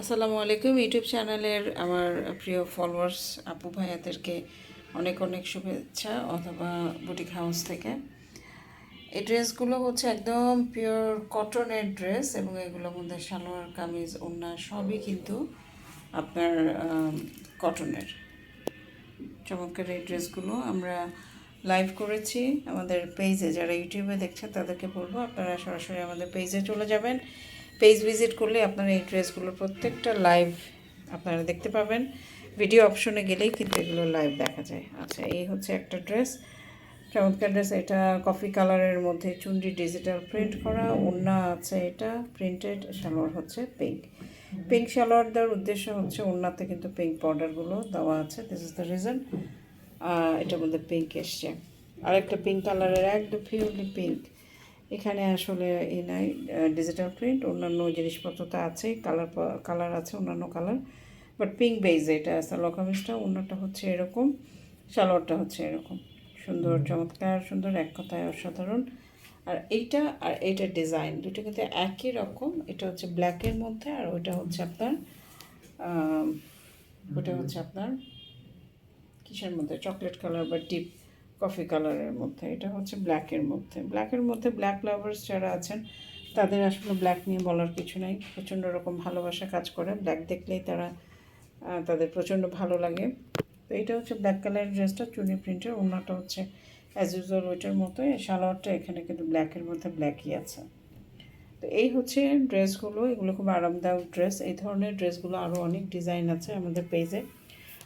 আসসালামু আলাইকুম। ইউটিউব চ্যানেলের আমার প্রিয় ফলোয়ার্স আপু ভাইয়াদেরকে অনেক অনেক শুভেচ্ছা অথবা বুটিক হাউস থেকে। এই ড্রেসগুলো হচ্ছে একদম পিওর কটনের ড্রেস এবং এগুলোর মধ্যে সালোয়ার, কামিজ, ওড়না সবই কিন্তু আপনার কটনের চমৎকার এই ড্রেসগুলো আমরা লাইভ করেছি আমাদের পেজে যারা ইউটিউবে দেখছেন তাদেরকে বলব আপনারা সরাসরি আমাদের পেজে চলে যাবেন। পেজ ভিজিট করলে আপনারা এই ড্রেসগুলোর প্রত্যেকটা লাইভ আপনারা দেখতে পাবেন। ভিডিও অপশনে গেলেই কিন্তু এগুলো লাইভ দেখা যায়। আচ্ছা এই হচ্ছে একটা ড্রেস চমৎকার ড্রেস এটা কফি কালারের মধ্যে চুন্ডি ডিজিটাল প্রিন্ট করা। ওড়না আছে এটা প্রিন্টেড সালোয়ার হচ্ছে পিঙ্ক পিঙ্ক সালোয়ার দেওয়ার উদ্দেশ্য হচ্ছে ওড়নাতে কিন্তু পিঙ্ক বর্ডারগুলো দেওয়া আছে। দিস ইজ দ্য রিজন এটার মধ্যে পিঙ্ক এসছে। আরেকটা পিঙ্ক কালারের একদম পিওরলি পিঙ্ক এখানে আসলে এ নাই ডিজিটাল প্রিন্ট অন্যান্য জিনিসপত্র তো আছে কালার কালার আছে অন্যান্য কালার বাট পিঙ্ক বেজ এটা সালোয়ার কামিজটা অন্যটা হচ্ছে এরকম সালোয়ারটা হচ্ছে এরকম। সুন্দর চমৎকার সুন্দর এক কথায় অসাধারণ। আর এইটা আর এইটার ডিজাইন দুটো কিন্তু একই রকম এটা হচ্ছে ব্ল্যাকের মধ্যে আর ওইটা হচ্ছে আপনার ওটা হচ্ছে আপনার কিসের মধ্যে চকলেট কালার বা ডিপ কফি কালারের মধ্যে, এটা হচ্ছে ব্ল্যাকের মধ্যে। ব্ল্যাকের মধ্যে ব্ল্যাক লাভার্স যারা আছেন, তাদের আসলে ব্ল্যাক নিয়ে বলার কিছু নাই। প্রচণ্ড রকম ভালোবাসা কাজ করে। ব্ল্যাক দেখলেই তারা তাদের প্রচণ্ড ভালো লাগে। তো এটা হচ্ছে ব্ল্যাক কালারের ড্রেসটা চুনি প্রিন্টের। অন্যটা হচ্ছে অ্যাজ ইউজুয়াল ওইটার মতো। সালোয়ারটা এখানে কিন্তু ব্ল্যাকের মধ্যে ব্ল্যাকই আছে। তো এই হচ্ছে ড্রেসগুলো এগুলো খুব আরামদায়ক ড্রেস এই ধরনের ড্রেসগুলো আরও অনেক ডিজাইন আছে আমাদের পেজে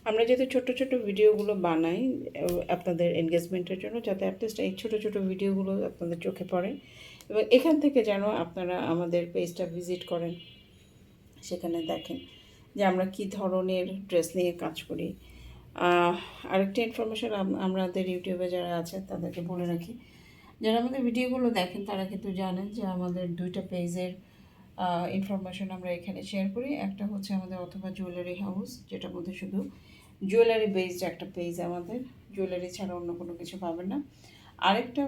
আমরা যেহেতু ছোট ছোট ভিডিওগুলো বানাই আপনাদের এনগেজমেন্টের জন্য, যাতে অ্যাটলিস্ট এই ছোট ছোট ভিডিওগুলো আপনাদের চোখে পড়ে। এবং এখান থেকে যেন আপনারা আমাদের পেজটা ভিজিট করেন, সেখানে দেখেন যে আমরা কি ধরনের ড্রেস নিয়ে কাজ করি। আরেকটা ইনফরমেশন আমাদের ইউটিউবে যারা আছে, তাদেরকে বলে রাখি, যারা আমাদের ভিডিওগুলো দেখেন, তারা কিন্তু জানেন যে আমাদের দুইটা পেজের ইনফরমেশন আমরা এখানে শেয়ার করি। একটা হচ্ছে আমাদের অথবা জুয়েলারি হাউস যেটার মধ্যে শুধু জুয়েলারি বেসড একটা পেজ আমাদের। জুয়েলারি ছাড়া অন্য কোনো কিছু পাবেন না। আরেকটা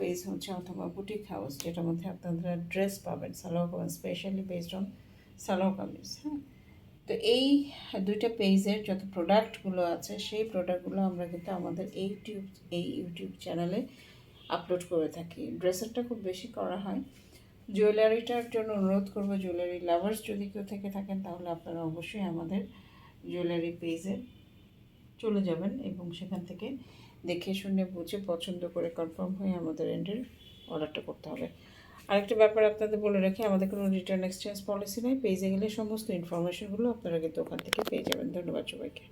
পেজ হচ্ছে অথবা বুটিক হাউস যেটার মধ্যে আপনারা ড্রেস পাবেন। Salwar kameez specially based on salwar kameez হ্যাঁ? তো এই দুইটা পেজের যত প্রোডাক্টগুলো আছে, সেই প্রোডাক্টগুলো আমরা কিন্তু আমাদের এই ইউটিউব এই ইউটিউব চ্যানেলে আপলোড করে থাকি। ড্রেসেরটা খুব বেশি করা হয়। জুয়েলারিটার জন্য অনুরোধ করব, জুয়েলারি লাভার্স যদি কেউ থেকে থাকেন, তাহলে আপনারা অবশ্যই আমাদের জুয়েলারি পেজে চলে যাবেন এবং সেখান থেকে দেখে শুনে বুঝে পছন্দ করে কনফার্ম হয়ে আমাদের এন্ডের অর্ডারটা করতে হবে। আরেকটা ব্যাপার আপনাদের বলে রাখি, আমাদের কোনো রিটার্ন এক্সচেঞ্জ পলিসি নেই পেজে গেলে সমস্ত ইনফরমেশনগুলো আপনারা কিন্তু ওখান থেকে পেয়ে যাবেন। ধন্যবাদ সবাইকে।